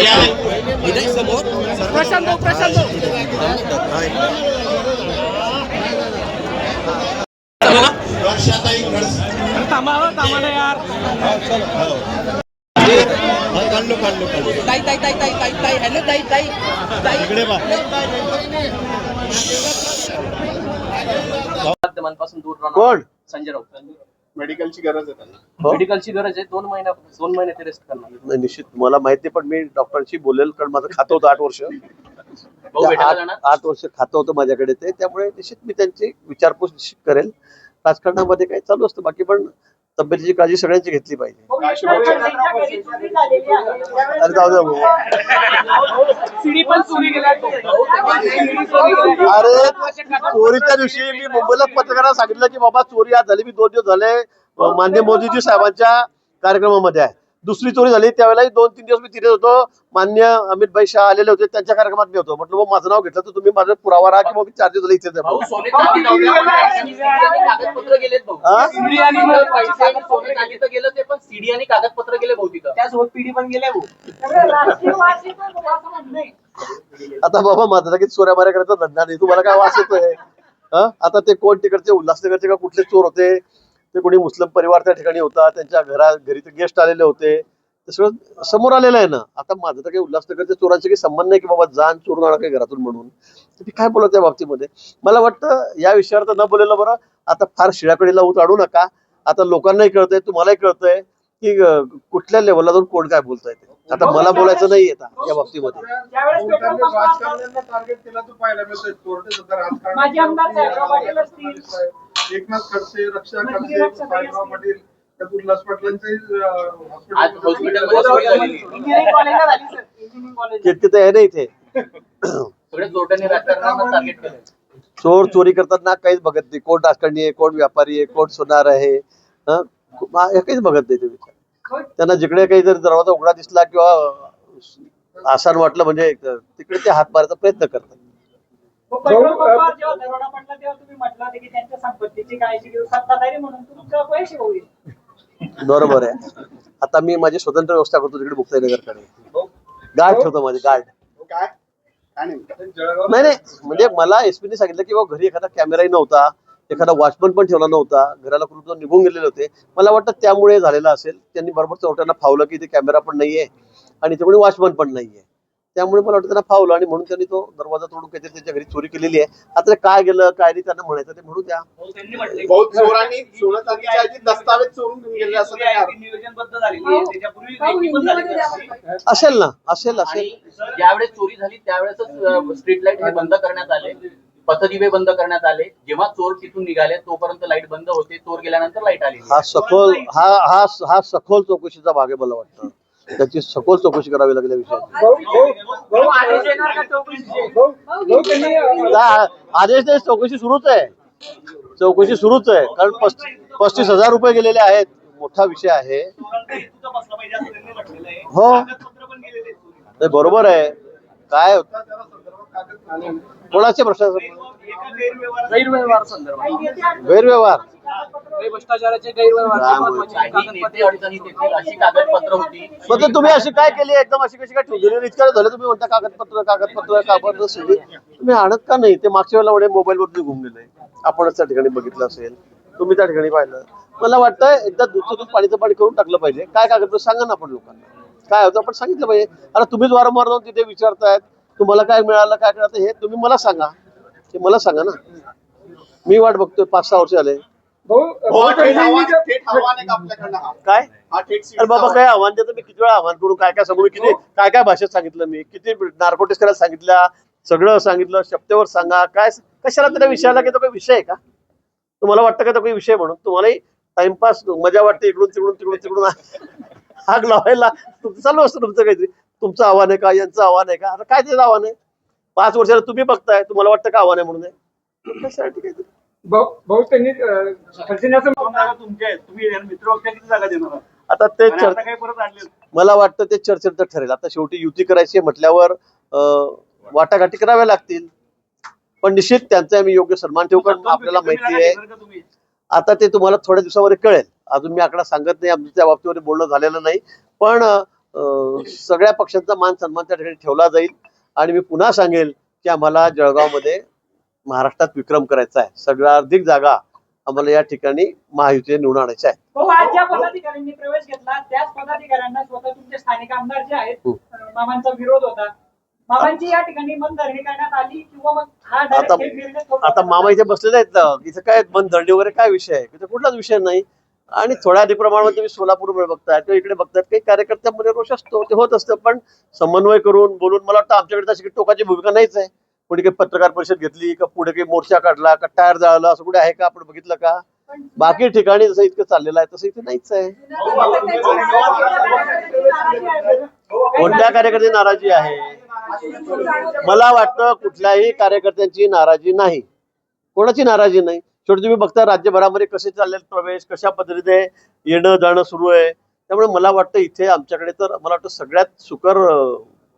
समोर प्रशांत भाऊ, प्रशांत हो, थांबा ना यार. काढलो काढलो काढलो ताई ताई ताई ताई ताई ताई हॅलो ताई ताई. ताई. इकडे बा माध्यमांपासून दूर राहणार संजय राऊत. मेडिकलची गरज आहे त्यांना. हो? मेडिकलची गरज आहे. दोन महिन्या दोन महिने ते रेस्ट करणार. नाही, निश्चित. मला माहिती पण मी डॉक्टरांशी बोलेल कारण माझं खातं होतं आठ वर्ष. भाऊ त्या भेटायला आठ जाणार? आठ वर्ष खातं होतं माझ्याकडे ते. त्यामुळे निश्चित मी त्यांची विचारपूस निश्चित करेल. राजकारणामध्ये काही चालू असतं. बाकी पण तब्येतीची काळजी सगळ्यांची घेतली पाहिजे. शुभेच्छा? अरे जाऊ गेला अरे चोरीच्या दिवशी मी मुंबईला पत्रकारांना सांगितलं की बाबा चोरी आज झाली मी दोन दिवस झाले अं, माननीय मोदीजी साहेबांच्या कार्यक्रमामध्ये आहे. दुसरी चोरी झाली. त्यावेळेला दोन तीन दिवस मी तिथे होतो. मान्य अमित भाई शाह आलेले होते. त्यांच्या कार्यक्रमात मी होतो. म्हटलं मग माझं नाव घेतलं तर तुम्ही माझा पुरावा राहा की मग मी चार दिवस आणि कागदपत्र गेलेत भाऊ. हा? सीडी आणि पैसे आणि सोने चांदी तर गेलं ते पण सीडी आणि कागदपत्र गेले भाऊ तिथं त्यासोबत पिढी पण गेले भाऊ. आता बाबा माझा लगेच चोऱ्या माऱ्या करायचा धंदा नाही. तुम्हाला काय वास येतोय? हा? आता ते कोण तिकडचे उल्हासनगरचे का कुठले चोर होते? ते कोणी मुस्लिम परिवार त्या ठिकाणी होता त्यांच्या घरा घरी ते गेस्ट आलेले होते. ते सगळं समोर आलेलं आहे ना. आता माझं तर काही उल्हासनगरच्या चोरांचे काही संबंध नाही की बाबा जाण चोरून आणा काही घरातून म्हणून. तर मी काय बोलत त्या बाबतीमध्ये? मला वाटतं या विषयावर तर न बोलेलं बरं. आता फार शिळाकडीला ऊत अडू नका. आता लोकांनाही कळतंय तुम्हालाही कळतंय की कुठल्या लेवलला जाऊन कोण काय बोलताय ते. आता मला बोलायचं नाही आता या बाबतीमध्ये. तो एकनाथ खडसे रक्षा मंत्री खडसे साहेबराव पाटील उल्हास पाटलांचे आज हॉस्पिटलमध्ये झालेली आहे ना इथे? सगळे चोरट्यांनी राजकारणाला टार्गेट केलं चोर चोरी करताना काहीच बघत नाही. कोण राजकारणी आहे कोण व्यापारी आहे कोण सोनार आहे हं? हा, हे काहीच बघत नाही तुम्ही. त्यांना जिकडे काही जर दरवाजा उघडा दिसला किंवा आसान वाटलं म्हणजे तिकडे ते हात मारायचा प्रयत्न करतात. बरोबर आहे. आता मी माझी स्वतंत्र व्यवस्था करतो तिकडे मुक्ताईनगरकडे. गार्ड ठेवतो माझे गार्ड काय? काय नाही. जळगाव नाही म्हणजे मला एसपीने सांगितलं की बाबा घरी एखादा कॅमेराही नव्हता एखादा वॉचमन पण ठेवला नव्हता घराला कुठून तो निघून गेलेले होते. मला वाटतं त्यामुळे झालेलं असेल. त्यांनी बरोबर चौट्यांना फावलं की इथे कॅमेरा पण नाहीये आणि इथे कोणी वॉचमन पण नाहीये. त्यामुळे मला वाटतं त्यांना फावलं आणि म्हणून त्यांनी तो दरवाजा तोडून काहीतरी त्यांच्या घरी चोरी केलेली आहे. आता ते काय गेलं काय नाही त्यांना म्हणायचं ते म्हणू द्या. बहुत चोरांनी सोनं चांदीच्या ऐवजी दस्तावेज चोरून घेऊन गेले असं काय अर्थ? नियोजनबद्ध झालेली आहे त्याच्यापूर्वी रेकी पण झालेली आहे. असेल ना असेल असेल. ज्यावेळेस चोरी झाली त्यावेळेसच स्ट्रीट लाइट हे बंद करण्यात आले. पथदिवे बंद करण्यात आले. जेव्हा चोर तिथून निघाले तोपर्यंत लाइट बंद होते. चोर गेल्यानंतर लाइट आली. हा सखोल हा हा हा सखोल चौकशीचा भाग आहे मला वाटतं. त्याची सखोल चौकशी करावी लागेल या विषयाची आदेश नाही चौकशी सुरूच आहे चौकशी सुरूच आहे कारण पस्तीस हजार रुपये गेलेले आहेत मोठा विषय आहे हो बरोबर आहे काय कोणाचे प्रश्न गैरव्यवहार संदर्भात. गैरव्यवहार. भ्रष्टाचाराचे गैरव्यवहार काय काही नेते अडचणीत येतील अशी कागदपत्र होती. मग ते तुम्ही अशी काय केली? एकदम अशी कशी काय ठेवली? इतकं झालं तुम्ही म्हणता कागदपत्र कागदपत्र कागदपत्र सगळी. तुम्ही आणत का नाही? ते मागच्या वेळेला एवढे मोबाईल वरती घुम गेले. आपणच त्या ठिकाणी बघितलं असेल. तुम्ही त्या ठिकाणी पाहिलं. मला वाटतं एकदा दूधचं दूध पाणीचं पाणी करून टाकलं पाहिजे. काय कागदपत्र? सांगा ना आपण लोकांना. काय होतं आपण सांगितलं पाहिजे. आता तुम्हीच वारंवार जाऊन तिथे विचारतायत. तुम्हाला काय मिळालं काय मिळालं हे तुम्ही मला सांगा. ते मला सांगा ना. मी वाट बघतोय पाच सहा वर्ष झाले. हो, हा. काय? हा थेट अरे बाबा काय आव्हान देतं? मी किती वेळा आव्हान करू? काय काय सांगू? मी किती काय काय भाषेत सांगितलं मी? किती नार्कोटिक्स करायला सांगितल्या? सगळं सांगितलं. शब्दावर सांगा. काय कशाला त्या विषयाला की तो काही विषय आहे का? तुम्हाला वाटतं का तो काही विषय म्हणून? तुम्हालाही टाइमपास मजा वाटते इकडून तिकडून तिकडून तिकडून. हाग लावायला. तुमचं चालू असतं तुमचं काहीतरी. तुमचं आव्हान आहे का? यांचं आव्हान आहे का? आता काय त्याचं आव्हान आहे? पाच वर्षाला तुम्ही बघताय तुम्हाला वाटतं का आव्हान आहे म्हणून? आहे कशासाठी काहीतरी भाऊ त्यांनी खडसेंनी असं तुमचे तुम्ही मित्र किती जागा देणार आता ते चर्चा आता काही परत आणले मला वाटतं ते चर्चेत ठरेल. आता शेवटी युती करायची म्हटल्यावर वाटाघाटी कराव्या लागतील. पण निश्चित त्यांचा आम्ही योग्य सन्मान ठेवू कारण आपल्याला माहिती आहे. आता ते तुम्हाला थोड्या दिवसामध्ये कळेल. अजून मी आकडा सांगत नाही आमचं त्या बाबतीमध्ये बोलणं झालेलं नाही. पण सगळ्या पक्षांचा मान सन्मान त्या ठिकाणी ठेवला जाईल. आणि मी पुन्हा सांगेल की आम्हाला जळगावमध्ये महाराष्ट्रात विक्रम करायचा आहे. सर्वाधिक जागा आम्हाला या ठिकाणी महायुतीने निवडून आणायच्या आहे पदाधिकाऱ्यांनी प्रवेश घेतला त्याच पदाधिकाऱ्यांना स्वतः तुमचे स्थानिक आमदार जे आहेत हो. मामांचा विरोध होता. मामांची या ठिकाणी मनधरणी करण्यात आली किंवा मग हा आता आता मामा इथे बसलेले आहेत. ना इथं काय बंद धरणी वगैरे काय विषय आहे? इथं कुठलाच विषय नाही. आणि थोड्या अधिक प्रमाणात तुम्ही सोलापूर बघताय. किंवा इकडे बघताय काही कार्यकर्त्यांमध्ये रोष असतो ते होत असतं पण समन्वय करून बोलून मला वाटतं आमच्याकडे तशी टोकाची भूमिका नाहीच आहे. कोणी काही पत्रकार परिषद घेतली का पुढे काही मोर्चा काढला का टायर जाळलं असं कुठे आहे का आपण बघितलं का? बाकी ठिकाणी जसं इतकं चाललेलं आहे तसं इथे नाहीच आहे. कोणत्या कार्यकर्ते नाराजी आहे? मला वाटतं कुठल्याही कार्यकर्त्यांची नाराजी नाही. कोणाची नाराजी नाही? शेवटी तुम्ही बघता राज्यभरामध्ये कसे चालले प्रवेश कशा पद्धतीने येणं जाणं सुरू आहे. त्यामुळे मला वाटतं इथे आमच्याकडे तर मला वाटतं सगळ्यात सुकर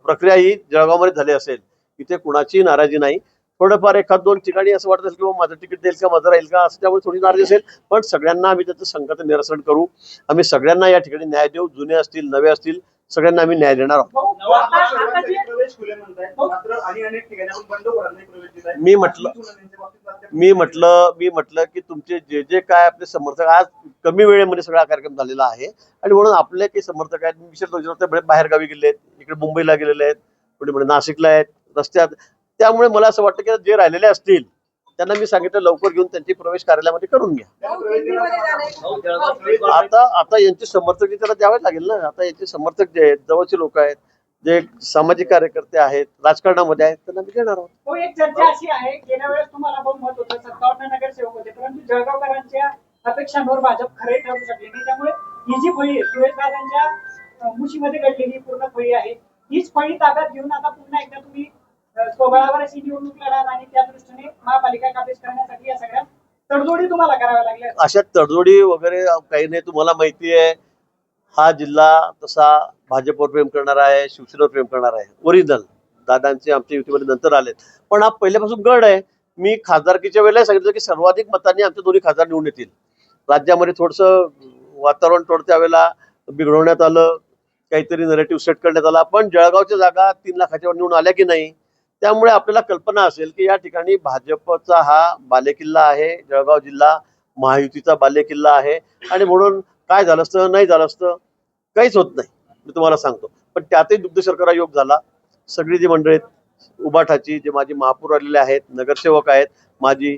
प्रक्रिया ही जळगावमध्ये झाली असेल. इथे कुणाची नाराजी नाही. थोडंफार एखाद दोन ठिकाणी असं वाटत असेल की माझं तिकीट देईल का माझं राहील का असं त्यामुळे थोडी नाराजी असेल. पण सगळ्यांना आम्ही त्याचं संकट निरसन करू. आम्ही सगळ्यांना या ठिकाणी न्याय देऊ. जुने असतील नवे असतील सगळ्यांना आम्ही न्याय देणार आहोत. मी म्हटलं- मी म्हटलं मी म्हटलं की तुमचे जे जे काय आपले समर्थक आज कमी वेळेमध्ये सगळा कार्यक्रम झालेला आहे आणि म्हणून आपले काही समर्थक आहेत. मी विशेष विचारतो बाहेर गावी गेले आहेत इकडे मुंबईला गेलेले आहेत कुठे म्हणजे नाशिकला आहेत रस्त्यात. त्यामुळे मला असं वाटतं की जे राहिलेले असतील त्यांना मी सांगितलं लवकर घेऊन त्यांची प्रवेश कार्यालयामध्ये करून घ्या. आता आता यांचे समर्थक त्याला द्यावे लागेल ना. आता यांचे समर्थक जे आहेत जवळचे लोक आहेत जे सामाजिक कार्यकर्ते आहेत राजकारणामध्ये आहेत त्यांना मी देणार आहोत. हो, एक चर्चा अशी आहे गेल्या वेळेस तुम्हाला बहुमत होतं सत्तावन्न नगरसेवक होते परंतु जळगावकरांच्या अपेक्षांवर भाजप खरे ठरू शकले नाही. त्यामुळे ही जी फळी आहे सुरेशदादांच्या मुशीमध्ये घडलेली पूर्ण फळी आहे हीच फळी ताब्यात घेऊन आता पुन्हा एकदा तुम्ही स्वबळावर अशी निवडणूक लढाल आणि त्या दृष्टीने महापालिका काबीज करण्यासाठी या सगळ्या तडजोडी तुम्हाला कराव्या लागल्या. अशा तडजोडी वगैरे काही नाही तुम्हाला माहिती आहे. हा जिल्हा तसा भाजपवर प्रेम करणार आहे शिवसेनेवर प्रेम करणार आहे. ओरिजिनल दादांचे आमच्या युतीमध्ये नंतर आलेत. पण हा पहिल्यापासून गड आहे. मी खासदारकीच्या वेळेला सांगितलं की सर्वाधिक मतांनी आमचे दोन्ही खासदार निवडून येतील. राज्यामध्ये थोडंसं वातावरण थोडं त्यावेळेला बिघडवण्यात आलं. काहीतरी नरेटिव्ह सेट करण्यात आला. पण जळगावच्या जागा तीन लाखाच्या निवडून आल्या की नाही त्यामुळे आपल्याला कल्पना असेल की या ठिकाणी भाजपचा हा बालेकिल्ला आहे जळगाव जिल्हा महायुतीचा बालेकिल्ला आहे. आणि म्हणून काय झालं असतं नाही झालं असतं काहीच होत नाही. मी तुम्हाला सांगतो. पण त्यातही दुग्ध शर्करा योग झाला. सगळी जी मंडळी आहेत उबाठाची जे माझी महापौर आलेले आहेत नगरसेवक आहेत माझी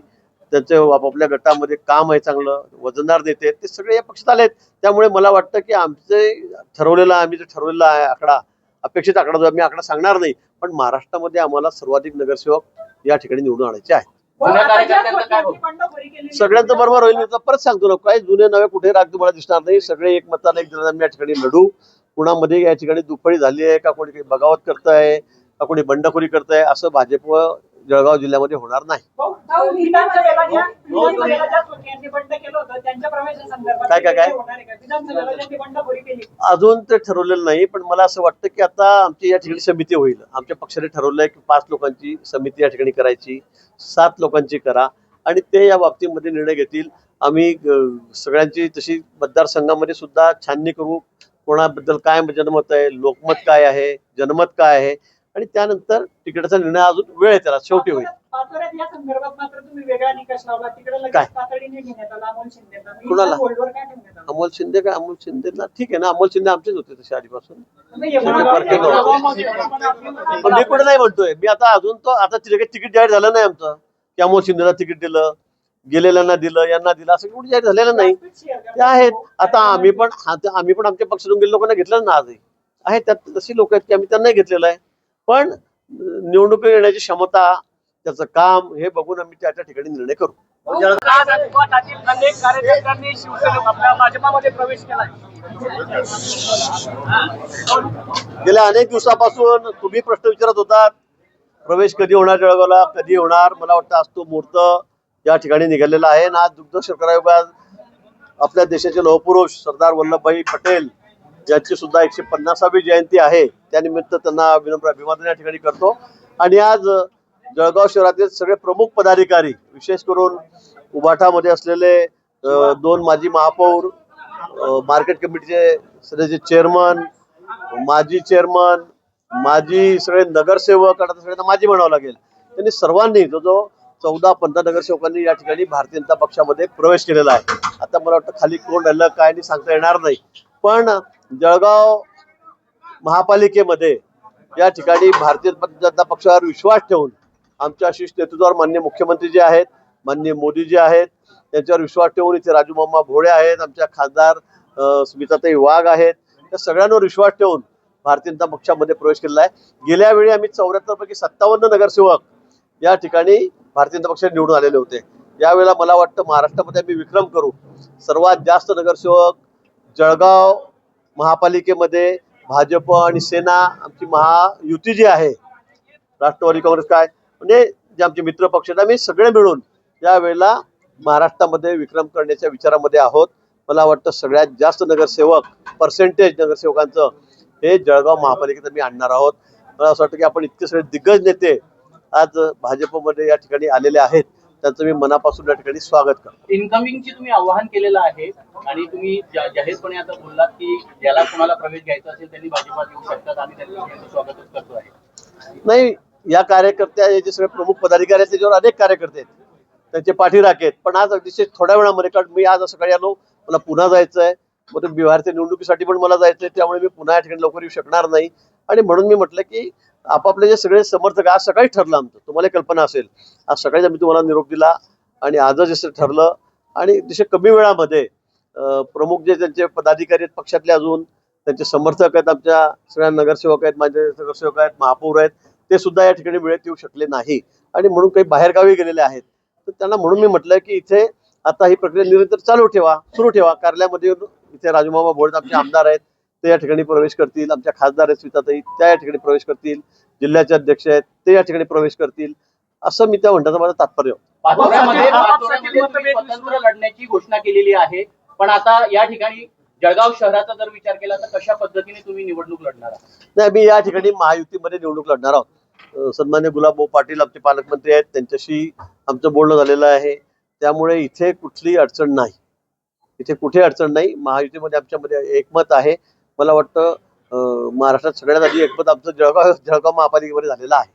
त्यांचे आपापल्या गटामध्ये काम आहे चांगलं वजनदार नेते ते सगळे या पक्षात आले आहेत त्यामुळे मला वाटतं की आमचे ठरवलेला आम्ही जे ठरवलेला आहे आकडा अपेक्षित आकडा जो आहे, मी आकडा सांगणार नाही पण महाराष्ट्रामध्ये आम्हाला सर्वाधिक नगरसेवक या ठिकाणी निवडून आणायचे आहेत. बंडखोरी केलेली सगळ्यांचं बरोबर होईल मी परत सांगतो ना काय जुने नवे कुठे राग तुम्हाला दिसणार नाही सगळे एकमताने एक जणांना या ठिकाणी लढू. कुणामध्ये या ठिकाणी दुफळी झाली आहे का कोणी काही बगावत करताय का कोणी बंडखोरी करताय असं भाजप जळगाव जिल्ह्यामध्ये होणार नाही. होतं त्यांच्या प्रवेशासंदर्भात काय, काय, काय? अजून ते ठरवलेलं नाही पण मला असं वाटतं की आता आमची या ठिकाणी समिती होईल. आमच्या पक्षाने ठरवलंय की पाच लोकांची समिती या ठिकाणी करायची सात लोकांची करा आणि ते या बाबतीमध्ये निर्णय घेतील. आम्ही सगळ्यांची तशी मतदारसंघामध्ये सुद्धा छाननी करू. कोणाबद्दल काय जनमत आहे लोकमत काय आहे जनमत काय आहे आणि त्यानंतर तिकिटाचा निर्णय अजून वेळ आहे त्याला शेवटी होईल. पाचोऱ्यात पाचोऱ्यात या संदर्भात मात्र तुम्ही वेगळा निकष लावला. तिकडे लगेच काय? तातडीने घेण्यात आला अमोल शिंदेचा. मी कुणाला? इथं होल्डवर काय ठेवण्यात आलं? अमोल शिंदे काय अमोल शिंदेला ठीक आहे ना अमोल शिंदे आमचेच होते तसे आधीपासून. गावामध्ये आपली- पण मी कुठे नाही म्हणतोय मी आता अजून तो आता तिथे तिकीट जाहीर झालं नाही आमचं. की अमोल शिंदेला तिकीट दिलं गेलेल्यांना दिलं यांना दिलं असं कुठे जाहीर झालेलं नाही. ते आहेत. आता आम्ही पण आता आम्ही पण आमच्या पक्षातून गेले लोकांना घेतलं ना आजही. आहे त्यात तशी लोक आहेत की आम्ही त्यांनाही घेतलेलं आहे. पण निवडणुकी येण्याची क्षमता त्याचं काम हे बघून आम्ही त्या त्या ठिकाणी निर्णय करू. अनेक कार्यकर्त्यांनी शिवसेना भाजपामध्ये प्रवेश केला गेल्या अनेक दिवसापासून तुम्ही प्रश्न विचारत होतात प्रवेश कधी होणार जळगावला कधी होणार? मला वाटतं आज तो मुहूर्त या ठिकाणी निघालेला आहे. ना आज दुग्ध शर्करा आपल्या देशाचे लोहपुरुष सरदार वल्लभभाई पटेल ज्याची सुद्धा एकशे पन्नासावी जयंती आहे त्यानिमित्त त्यांना विनम्र अभिवादन या ठिकाणी करतो. आणि आज जळगाव शहरातील सगळे प्रमुख पदाधिकारी विशेष करून उबाठामध्ये असलेले दोन माजी महापौर मार्केट कमिटीचे सध्याचे चेअरमन माजी चेअरमन माजी सगळे नगरसेवक आता सगळ्यांना माजी म्हणावं लागेल. त्यांनी सर्वांनी जो जो चौदा पंधरा नगरसेवकांनी या ठिकाणी भारतीय जनता पक्षामध्ये प्रवेश केलेला आहे. आता मला वाटतं खाली कोण राहिलं काय नाही सांगता येणार नाही. पण जळगाव महापालिकेमध्ये या ठिकाणी भारतीय जनता पक्षावर विश्वास ठेवून आमच्या शिष्ट नेतृत्वावर मान्य मुख्यमंत्री जे आहेत मान्य मोदी जे आहेत त्यांच्यावर विश्वास ठेवून इथे राजू मामा भोळे आहेत आमच्या खासदार स्मिताताई वाघ आहेत या सगळ्यांवर विश्वास ठेवून भारतीय जनता पक्षामध्ये प्रवेश केलेला आहे. गेल्या वेळी आम्ही चौऱ्याहत्तर पैकी सत्तावन्न नगरसेवक या ठिकाणी भारतीय जनता पक्षाने निवडून आलेले होते. यावेळेला मला वाटतं महाराष्ट्रामध्ये आम्ही विक्रम करू. सर्वात जास्त नगरसेवक जळगाव महापालिकेमध्ये भाजप आणि सेना आमची महायुती जी आहे राष्ट्रवादी काँग्रेस काय म्हणजे जे आमचे मित्र पक्ष आहेत आम्ही सगळे मिळून यावेळेला महाराष्ट्रामध्ये विक्रम करण्याच्या विचारामध्ये आहोत. मला वाटतं सगळ्यात जास्त नगरसेवक पर्सेंटेज नगरसेवकांचं हे जळगाव महापालिकेत आम्ही आणणार आहोत. मला असं वाटतं की आपण इतके सगळे दिग्गज नेते आज भाजपमध्ये या ठिकाणी आलेले आहेत. त्यांचं मी मनापासून या ठिकाणी स्वागत करतो. इन्कमिंगची तुम्ही आवाहन केलेलं आहे आणि तुम्ही जा- जाहीरपणे आता बोललात की ज्याला कोणाला प्रवेश घ्यायचा असेल त्यांनी भाजपात येऊ शकतात. आम्ही त्यांचं त्यांचं स्वागतच करतो आहे नाही या कार्यकर्त्या जे सगळे प्रमुख पदाधिकारी आहेत त्याच्यावर अनेक कार्यकर्ते आहेत. त्यांचे पाठीराखे आहेत. पण आज अतिशय थोड्या वेळामध्ये कारण मी आज सकाळी आलो मला पुन्हा जायचं आहे मग ते बिहारच्या निवडणुकीसाठी पण मला जायचं आहे त्यामुळे मी पुन्हा या ठिकाणी लवकर येऊ शकणार नाही. आणि म्हणून मी म्हटलं की आपापले जे सगळे समर्थक आज सकाळी ठरलं आमचं. तुम्हाला कल्पना असेल आज सकाळीच आम्ही तुम्हाला निरोप दिला आणि आजच जसं ठरलं आणि तसे कमी वेळामध्ये प्रमुख जे त्यांचे पदाधिकारी आहेत पक्षातले अजून त्यांचे समर्थक आहेत आमच्या सगळ्या नगरसेवक आहेत माझे नगरसेवक आहेत महापौर आहेत ते सुद्धा या ठिकाणी वेळेत येऊ शकले नाही. आणि म्हणून काही बाहेरगावी गेलेले आहेत. तर त्यांना म्हणून मी म्हटलं की इथे आता ही प्रक्रिया निरंतर चालू ठेवा सुरू ठेवा. कार्यालयामध्ये येऊन इथे राजूमामा भोळे आमचे आमदार आहेत ते या ठिकाणी प्रवेश करतील. आमच्या खासदार आहेत स्मिताताई त्या या ठिकाणी प्रवेश करतील. जिल्ह्याचे अध्यक्ष आहेत ते या ठिकाणी प्रवेश करतील. असं मी त्या म्हणण्याचं माझं तात्पर्य. स्वतंत्र लढण्याची घोषणा केलेली आहे. पण आता या ठिकाणी जळगाव शहराचा जर विचार केला तर कशा पद्धतीने तुम्ही निवडणूक लढणार आहात? नाही मी या ठिकाणी महायुतीमध्ये निवडणूक लढणार आहोत. सन्मान्य गुलाबभाऊ पाटील आमचे पालकमंत्री आहेत. त्यांच्याशी आमचं बोलणं झालेलं आहे. त्यामुळे इथे कुठली अडचण नाही. इथे कुठे अडचण नाही. महायुतीमध्ये आमच्यामध्ये एकमत आहे. मला वाटतं महाराष्ट्रात सगळ्यात आधी एकमत आमचं जळगाव जळगाव महापालिकेमध्ये झालेलं आहे.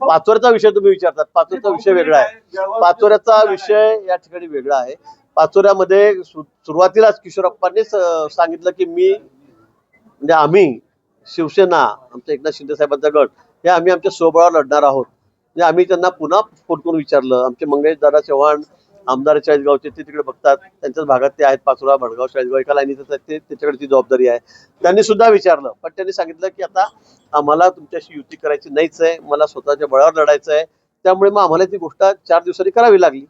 पाचोऱ्याचा विषय तुम्ही विचारतात. पाचोऱ्याचा विषय वेगळा आहे. पाचोऱ्याचा विषय या ठिकाणी वेगळा आहे. पाचोऱ्यामध्ये सुरुवातीलाच किशोरप्पांनीच सांगितलं की मी म्हणजे आम्ही शिवसेना आमच्या एकनाथ शिंदे साहेबांचा गट हे आम्ही आमच्या स्वबळावर लढणार आहोत. म्हणजे आम्ही त्यांना पुन्हा फोन करून विचारलं. आमचे मंगेश दादा चव्हाण आमदार चाळीसगावचे ते तिकडे बघतात. त्यांच्याच भागात ते आहेत पाचोरा भडगाव चाळीसगाव एका लाईनीचं ते त्याच्याकडे ती जबाबदारी आहे. त्यांनी सुद्धा विचारलं पण त्यांनी सांगितलं की आता आम्हाला तुमच्याशी युती करायची नाहीच आहे मला स्वतःच्या बळावर लढायचं आहे. त्यामुळे मग आम्हाला ती गोष्ट चार दिवसांनी करावी लागली.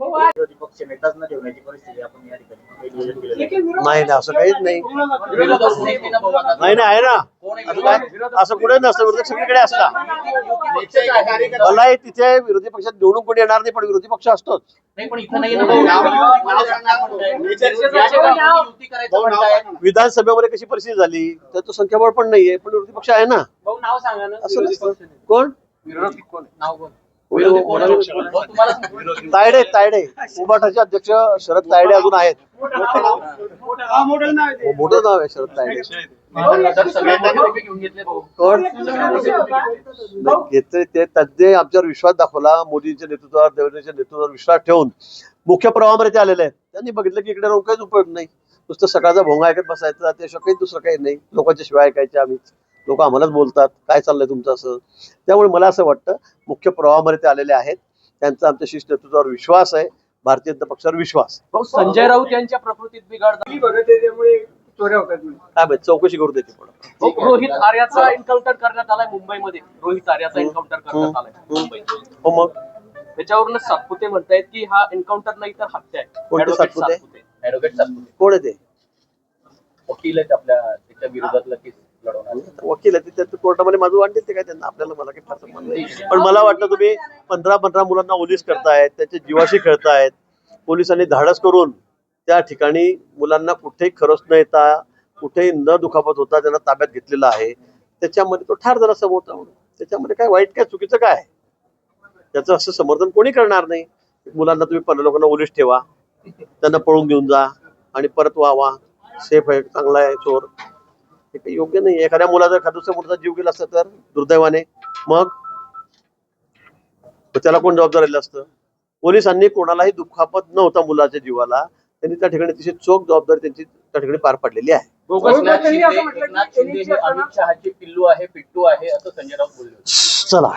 विरोधी पक्ष नेताच न ठेवण्याची परिस्थिती आपण या ठिकाणी नियोजन केलेलं आहे. नाही ना असं काहीच नाही? नाही ना आहे ना. असं काय? असं कुठे नसतं. विरोधक सगळीकडे आहे. मलाही तिथे विरोधी पक्षात निवडून कोणी येणार नाही पण विरोधी पक्ष असतोच. नाही नाही. विधानसभेमध्ये कशी परिस्थिती झाली? तर तो संख्याबळ पण नाहीये पण विरोधी पक्ष आहे ना. असं. कोण? विरोधी कोण नाव कोण आहे? भाऊ, तुम्हाला तायडे तायडे. उबाटाचे अध्यक्ष शरद तायडे अजून आहेत. हो, मोठं नाव आहे शरद तायडे. घेतले भाऊ. कोण? घेतले ते त्यांनी आमच्यावर विश्वास दाखवला मोदींच्या नेतृत्वावर देवेंद्रच्या नेतृत्वावर विश्वास ठेवून. मुख्य प्रवाहामध्ये ते आलेले आहेत. त्यांनी बघितलं की इकडे राहून काहीच उपयोग नाही. नुसतं सकाळचा भोंगा ऐकत बसायचं त्याशिवाय काही दुसरं काही नाही. लोकांच्या शिवाय ऐकायचे आम्हीच. लोक आम्हालाच बोलतात काय चाललंय तुमचं असं? त्यामुळे मला असं वाटतं मुख्य प्रवाहामध्ये ते आलेले आहेत. त्यांचा आमच्या शिष्ट नेतृत्वावर विश्वास आहे भारतीय जनता पक्षावर विश्वास संजय राऊत यांच्या प्रकृतीत बिघाड काय माहीत चौकशी करू भाऊ, रोहित आर्याचा एन्काउंटर करण्यात आलाय मुंबईमध्ये. रोहित आर्याचा एन्काउंटर करण्यात आलाय. मुंबईत हो मग? त्याच्यावरूनच सातपुते म्हणतायत की हा एन्काउंटर नाही तर हत्या आहे. कोणते सातपुते? ऍडव्होकेट सातपुते. कोण आहे ते? वकील आहेत आपल्या त्याच्या विरोधातलं केस. वकील आहे ते कोर्टामध्ये माझं वाटेल ते काय त्यांना? आपल्याला मला काही फार म्हणलं पण मला वाटतं तुम्ही पंधरा पंधरा मुलांना ओलीस करतायत त्याच्या जीवाशी खेळतायत. पोलिसांनी धाडस करून त्या ठिकाणी मुलांना कुठेही खरंच न येता कुठेही न दुखापत होता त्यांना ताब्यात घेतलेला आहे. त्याच्यामध्ये तो ठार झाला समोरचा म्हणून त्याच्यामध्ये काय वाईट काय चुकीचं काय? त्याचं असं समर्थन कोणी करणार नाही? मुलांना तुम्ही पंधरा लोकांना ओलीस ठेवा. त्यांना पळून घेऊन जा आणि परत व्हावा सेफ आहे चांगला आहे चोर. हे काही योग्य नाही एखाद्या मुलाचा एखाद्या दुसऱ्या मुलाचा जीव गेला असता तर दुर्दैवाने. मग? त्याला कोण जबाबदार राहिलं असतं? पोलिसांनी कोणालाही दुखापत नव्हता मुलाच्या जीवाला. त्यांनी त्या ठिकाणी तिची चोख जबाबदारी त्यांची त्या ठिकाणी पार पडलेली आहे. पिल्लू आहे पिट्टू आहे असं संजय राऊत बोलले होते. चला.